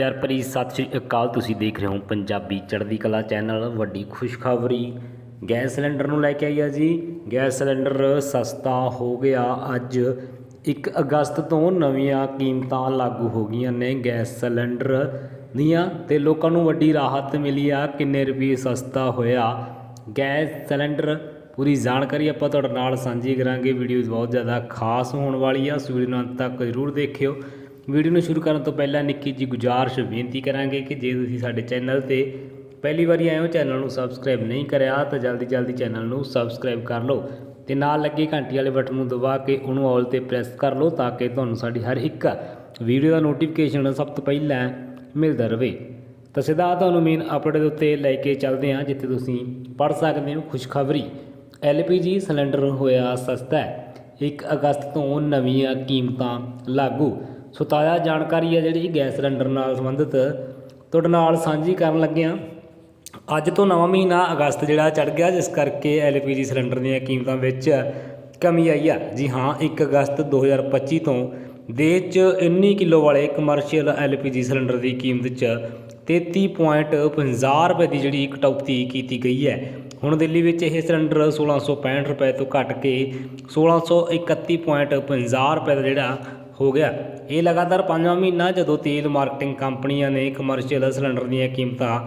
ਪਿਆਰ ਭਰੀ ਸਤਿ ਸ਼੍ਰੀ ਅਕਾਲ। ਤੁਸੀਂ ਦੇਖ ਰਹੇ ਹੋ ਪੰਜਾਬੀ ਚੜ੍ਹਦੀ ਕਲਾ ਚੈਨਲ, ਵੱਡੀ ਖੁਸ਼ਖਬਰੀ। ਗੈਸ ਸਿਲੰਡਰ ਨੂੰ ਲੈ ਕੇ ਆਈ ਆ ਜੀ। ਗੈਸ ਸਿਲੰਡਰ ਸਸਤਾ ਹੋ ਗਿਆ। ਅੱਜ 1 ਅਗਸਤ ਤੋਂ ਨਵੀਆਂ ਕੀਮਤਾਂ ਲਾਗੂ ਹੋ ਗਈਆਂ ਨੇ ਗੈਸ ਸਿਲੰਡਰ ਦੀਆਂ ਤੇ ਲੋਕਾਂ ਨੂੰ ਵੱਡੀ ਰਾਹਤ ਮਿਲੀ ਆ। ਕਿੰਨੇ ਰੁਪਏ ਸਸਤਾ ਹੋਇਆ? ਗੈਸ ਸਿਲੰਡਰ, ਪੂਰੀ ਜਾਣਕਾਰੀ ਆਪਾਂ ਤੁਹਾਡੇ ਨਾਲ ਸਾਂਝੀ ਕਰਾਂਗੇ। ਵੀਡੀਓ ਬਹੁਤ ਜ਼ਿਆਦਾ ਖਾਸ ਹੋਣ ਵਾਲੀ ਆ ਸੋ ਵੀਡੀਓ ਨੂੰ ਅੰਤ ਤੱਕ ਜ਼ਰੂਰ ਦੇਖਿਓ। ਵੀਡੀਓ ਨੂੰ ਸ਼ੁਰੂ ਕਰਨ ਤੋਂ ਪਹਿਲਾਂ ਨਿੱਕੀ ਜੀ ਗੁਜ਼ਾਰਿਸ਼ ਬੇਨਤੀ ਕਰਾਂਗੇ ਕਿ ਜੇ ਤੁਸੀਂ ਸਾਡੇ ਚੈਨਲ ਤੇ ਪਹਿਲੀ ਵਾਰੀ ਆਏ ਹੋ, ਚੈਨਲ ਨੂੰ ਸਬਸਕ੍ਰਾਈਬ ਨਹੀਂ ਕਰਿਆ, ਤਾਂ ਜਲਦੀ ਜਲਦੀ ਚੈਨਲ ਨੂੰ ਸਬਸਕ੍ਰਾਈਬ ਕਰ ਲਓ ਤੇ ਨਾਲ ਲੱਗੇ ਘੰਟੀ ਵਾਲੇ ਬਟਨ ਨੂੰ ਦਬਾ ਕੇ ਉਹਨੂੰ ਆਲ ਤੇ ਪ੍ਰੈਸ ਕਰ ਲਓ ਤਾਂ ਕਿ ਤੁਹਾਨੂੰ ਸਾਡੀ ਹਰ ਇੱਕ ਵੀਡੀਓ ਦਾ ਨੋਟੀਫਿਕੇਸ਼ਨ ਸਭ ਤੋਂ ਪਹਿਲਾਂ ਮਿਲਦਾ ਰਹੇ। ਤਾਂ ਸਿੱਧਾ ਤੁਹਾਨੂੰ ਮੇਨ ਅਪਡੇਟ ਦੇ ਉੱਤੇ ਲੈ ਕੇ ਚੱਲਦੇ ਹਾਂ, ਜਿੱਥੇ ਤੁਸੀਂ ਪੜ੍ਹ ਸਕਦੇ ਹੋ ਖੁਸ਼ਖਬਰੀ। ਐਲਪੀਜੀ ਸਿਲੰਡਰ ਹੋਇਆ ਸਸਤਾ ਹੈ 1 ਅਗਸਤ ਤੋਂ ਨਵੀਆਂ ਕੀਮਤਾਂ ਲਾਗੂ। ਸੋ ਤਾਜ਼ਾ ਜਾਣਕਾਰੀ ਹੈ ਜਿਹੜੀ ਗੈਸ ਸਿਲੰਡਰ ਨਾਲ ਸੰਬੰਧਿਤ। ਤੁਹਾਡੇ ਨਾਲ ਸਾਂਝੀ ਕਰਨ ਲੱਗੇ ਹਾਂ। ਅੱਜ ਤੋਂ ਨਵਾਂ ਮਹੀਨਾ ਅਗਸਤ ਜਿਹੜਾ ਚੜ ਗਿਆ, ਜਿਸ ਕਰਕੇ ਐਲਪੀਜੀ ਸਿਲੰਡਰ ਦੀਆਂ ਕੀਮਤਾਂ ਵਿੱਚ ਕਮੀ ਆਈ ਆ। ਜੀ ਹਾਂ 1 ਅਗਸਤ 2025 ਤੋਂ ਦੇਸ਼ 'ਚ 19 ਕਿਲੋ ਵਾਲੇ ਕਮਰਸ਼ੀਅਲ ਐਲਪੀਜੀ ਸਿਲੰਡਰ ਦੀ ਕੀਮਤ 'ਚ 33.50 ਰੁਪਏ ਦੀ ਜਿਹੜੀ ਕਟੌਤੀ ਕੀਤੀ ਗਈ ਹੈ। ਹੁਣ ਦਿੱਲੀ ਵਿੱਚ ਇਹ ਸਿਲੰਡਰ 1665 ਰੁਪਏ ਤੋਂ ਘਟ ਕੇ 1631.50 ਰੁਪਏ ਦਾ ਜਿਹੜਾ ਹੋ ਗਿਆ। ਇਹ ਲਗਾਤਾਰ ਪੰਜਵਾਂ ਮਹੀਨਾ ਜਦੋਂ ਤੇਲ ਮਾਰਕੀਟਿੰਗ ਕੰਪਨੀਆਂ ਨੇ ਕਮਰਸ਼ੀਅਲ ਸਿਲੰਡਰ ਦੀਆਂ ਕੀਮਤਾਂ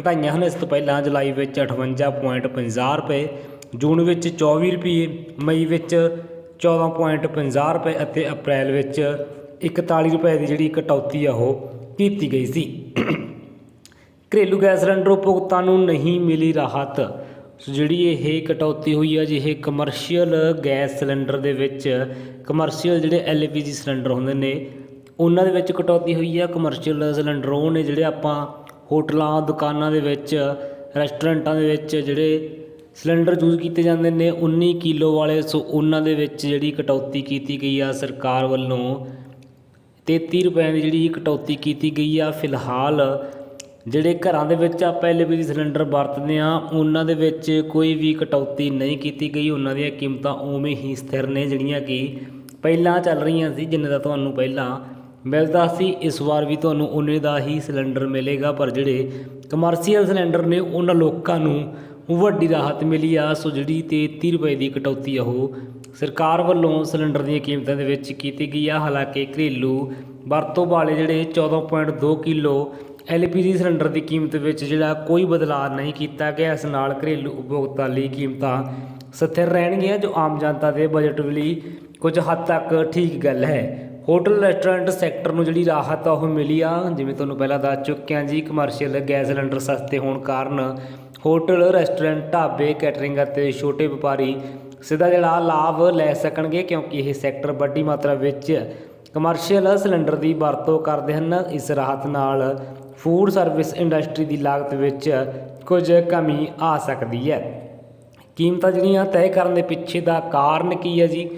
ਘਟਾਈਆਂ ਹਨ। ਇਸ ਤੋਂ ਪਹਿਲਾਂ ਜੁਲਾਈ ਵਿੱਚ 58.50 ਰੁਪਏ, ਜੂਨ ਵਿੱਚ 24 ਰੁਪਏ, ਮਈ ਵਿੱਚ 14.50 ਰੁਪਏ ਅਤੇ ਅਪ੍ਰੈਲ ਵਿੱਚ 41 ਰੁਪਏ ਦੀ ਜਿਹੜੀ ਕਟੌਤੀ ਆ ਉਹ ਕੀਤੀ ਗਈ ਸੀ। ਘਰੇਲੂ ਗੈਸ ਸਿਲੰਡਰ ਉਪਭੋਗਤਾ ਨੂੰ ਨਹੀਂ ਮਿਲੀ ਰਾਹਤ। ਸੋ ਜਿਹੜੀ ਇਹ ਕਟੌਤੀ ਹੋਈ ਹੈ ਜਿਹੇ ਕਮਰਸ਼ੀਅਲ ਗੈਸ ਸਿਲੰਡਰ ਦੇ ਵਿੱਚ ਕਮਰਸ਼ੀਅਲ ਜਿਹੜੇ ਐਲਪੀਜੀ ਸਿਲੰਡਰ ਹੁੰਦੇ ਨੇ, ਉਹਨਾਂ ਦੇ ਵਿੱਚ ਕਟੌਤੀ ਹੋਈ ਆ ਕਮਰਸ਼ੀਅਲ ਸਿਲੰਡਰ ਉਹ ਨੇ ਜਿਹੜੇ ਆਪਾਂ ਹੋਟਲਾਂ, ਦੁਕਾਨਾਂ ਦੇ ਵਿੱਚ ਰੈਸਟੋਰੈਂਟਾਂ ਦੇ ਵਿੱਚ ਜਿਹੜੇ ਸਿਲੰਡਰ ਯੂਜ਼ ਕੀਤੇ ਜਾਂਦੇ ਨੇ 19 ਕਿਲੋ ਵਾਲੇ, ਸੋ ਉਹਨਾਂ ਦੇ ਵਿੱਚ ਜਿਹੜੀ ਕਟੌਤੀ ਕੀਤੀ ਗਈ ਆ ਸਰਕਾਰ ਵੱਲੋਂ। 33 ਰੁਪਏ ਦੀ ਜਿਹੜੀ ਕਟੌਤੀ ਕੀਤੀ ਗਈ ਆ, ਫਿਲਹਾਲ ਜਿਹੜੇ ਘਰਾਂ ਦੇ ਵਿੱਚ ਆਪਾਂ ਐਲਪੀਜੀ ਸਿਲੰਡਰ ਵਰਤਦੇ ਆ ਉਹਨਾਂ ਦੇ ਵਿੱਚ ਕੋਈ ਵੀ ਕਟੌਤੀ ਨਹੀਂ ਕੀਤੀ ਗਈ। ਉਹਨਾਂ ਦੀਆਂ ਕੀਮਤਾਂ ਉਵੇਂ ਹੀ ਸਥਿਰ ਨੇ ਜਿਹੜੀਆਂ ਕਿ ਪਹਿਲਾਂ ਚੱਲ ਰਹੀਆਂ ਸੀ, ਜਿੰਨੇ ਦਾ ਤੁਹਾਨੂੰ ਪਹਿਲਾਂ ਮਿਲਦਾ ਸੀ, ਇਸ ਵਾਰ ਵੀ ਤੁਹਾਨੂੰ ਉਹਨੇ ਦਾ ਹੀ ਸਿਲੰਡਰ ਮਿਲੇਗਾ। ਪਰ ਜਿਹੜੇ ਕਮਰਸ਼ੀਅਲ ਸਿਲੰਡਰ ਨੇ, ਉਹਨਾਂ ਲੋਕਾਂ ਨੂੰ ਵੱਡੀ ਰਾਹਤ ਮਿਲੀ ਆ। ਸੋ ਜਿਹੜੀ 33 ਰੁਪਏ ਦੀ ਕਟੌਤੀ ਆ, ਉਹ ਸਰਕਾਰ ਵੱਲੋਂ ਸਿਲੰਡਰ ਦੀਆਂ ਕੀਮਤਾਂ ਦੇ ਵਿੱਚ ਕੀਤੀ ਗਈ ਆ। ਹਾਲਾਂਕਿ ਘਰੇਲੂ ਵਰਤੋਂ ਵਾਲੇ ਜਿਹੜੇ 14.2 ਕਿਲੋ ਐਲਪੀਜੀ ਸਿਲੰਡਰ ਦੀ ਕੀਮਤ ਵਿੱਚ ਜਿਹੜਾ ਕੋਈ ਬਦਲਾਅ ਨਹੀਂ ਕੀਤਾ ਗਿਆ, ਇਸ ਨਾਲ ਘਰੇਲੂ ਉਪਭੋਗਤਾ ਲਈ ਕੀਮਤਾਂ ਸਥਿਰ ਰਹਿਣਗੀਆਂ, ਜੋ ਆਮ ਜਨਤਾ ਦੇ ਬਜਟ ਲਈ ਕੁਝ ਹੱਦ ਤੱਕ ਠੀਕ ਗੱਲ ਹੈ। ਹੋਟਲ, ਰੈਸਟੋਰੈਂਟ ਸੈਕਟਰ ਨੂੰ ਜਿਹੜੀ ਰਾਹਤ ਆ ਉਹ ਮਿਲੀ ਆ। ਜਿਵੇਂ ਤੁਹਾਨੂੰ ਪਹਿਲਾਂ ਦੱਸ ਚੁੱਕਿਆ ਜੀ ਕਮਰਸ਼ੀਅਲ ਗੈਸ ਸਿਲੰਡਰ ਸਸਤੇ ਹੋਣ ਕਾਰਨ ਹੋਟਲ, ਰੈਸਟੋਰੈਂਟ, ਢਾਬੇ ਕੈਟਰਿੰਗ ਅਤੇ ਛੋਟੇ ਵਪਾਰੀ ਸਿੱਧਾ ਜਿਹੜਾ ਲਾਭ ਲੈ ਸਕਣਗੇ, ਕਿਉਂਕਿ ਇਹ ਸੈਕਟਰ ਵੱਡੀ ਮਾਤਰਾ ਵਿੱਚ ਕਮਰਸ਼ੀਅਲ ਸਿਲੰਡਰ ਦੀ ਵਰਤੋਂ ਕਰਦੇ ਹਨ। ਇਸ ਰਾਹਤ ਨਾਲ ਫੂਡ ਸਰਵਿਸ ਇੰਡਸਟਰੀ ਦੀ ਲਾਗਤ ਵਿੱਚ ਕੁਝ ਕਮੀ ਆ ਸਕਦੀ ਹੈ। ਕੀਮਤਾਂ ਜਿਹੜੀਆਂ ਤੈਅ ਕਰਨ ਦੇ ਪਿੱਛੇ ਦਾ ਕਾਰਨ ਕੀ ਹੈ ਜੀ?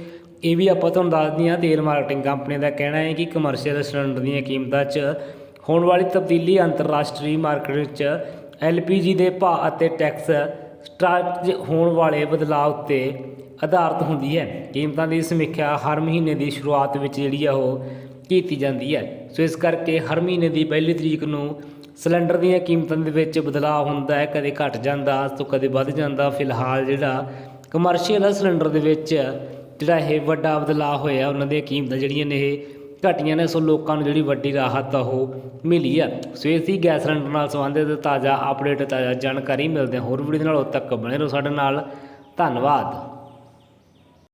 ਇਹ ਵੀ ਆਪਾਂ ਤੁਹਾਨੂੰ ਦੱਸਦੇ ਹਾਂ। ਤੇਲ ਮਾਰਕੀਟਿੰਗ ਕੰਪਨੀ ਦਾ ਕਹਿਣਾ ਹੈ ਕਿ ਕਮਰਸ਼ੀਅਲ ਸਿਲੰਡਰ ਦੀਆਂ ਕੀਮਤਾਂ 'ਚ ਹੋਣ ਵਾਲੀ ਤਬਦੀਲੀ ਅੰਤਰਰਾਸ਼ਟਰੀ ਮਾਰਕੀਟ ਵਿੱਚ ਐਲਪੀਜੀ ਦੇ ਭਾਅ ਅਤੇ ਟੈਕਸ ਸਟਾਰਟ ਹੋਣ ਵਾਲੇ ਬਦਲਾਅ ਉੱਤੇ ਆਧਾਰਿਤ ਹੁੰਦੀ ਹੈ। ਕੀਮਤਾਂ ਦੀ ਸਮੀਖਿਆ ਹਰ ਮਹੀਨੇ ਦੀ ਸ਼ੁਰੂਆਤ ਵਿੱਚ ਜਿਹੜੀ ਆ ਉਹ ਕੀਤੀ ਜਾਂਦੀ ਹੈ। ਸੋ ਇਸ ਕਰਕੇ ਹਰ ਮਹੀਨੇ ਦੀ ਪਹਿਲੀ ਤਰੀਕ ਨੂੰ ਸਿਲੰਡਰ ਦੀਆਂ ਕੀਮਤਾਂ ਦੇ ਵਿੱਚ ਬਦਲਾਅ ਹੁੰਦਾ ਹੈ। ਕਦੇ ਘਟ ਜਾਂਦਾ ਤਾਂ ਕਦੇ ਵੱਧ ਜਾਂਦਾ। ਫਿਲਹਾਲ ਜਿਹੜਾ ਕਮਰਸ਼ੀਅਲ ਸਿਲੰਡਰ ਦੇ ਵਿੱਚ ਜਿਹੜਾ ਇਹ ਵੱਡਾ ਬਦਲਾਅ ਹੋਇਆ, ਉਹਨਾਂ ਦੀਆਂ ਕੀਮਤਾਂ ਜਿਹੜੀਆਂ ਨੇ ਇਹ ਘਟੀਆਂ ਨੇ, ਸੋ ਲੋਕਾਂ ਨੂੰ ਜਿਹੜੀ ਵੱਡੀ ਰਾਹਤ ਆ ਉਹ ਮਿਲੀ ਆ। ਸੋ ਇਹ ਗੈਸ ਸਿਲੰਡਰ ਨਾਲ ਸੰਬੰਧਿਤ ਤਾਜ਼ਾ ਅਪਡੇਟ ਤਾਜ਼ਾ ਜਾਣਕਾਰੀ ਮਿਲਦੇ ਹਾਂ। ਹੋਰ ਵੀਡੀਓ ਦੇ ਨਾਲ ਉਦੋਂ ਤੱਕ ਬਣੇ ਰਹੋ ਸਾਡੇ ਨਾਲ। ਧੰਨਵਾਦ।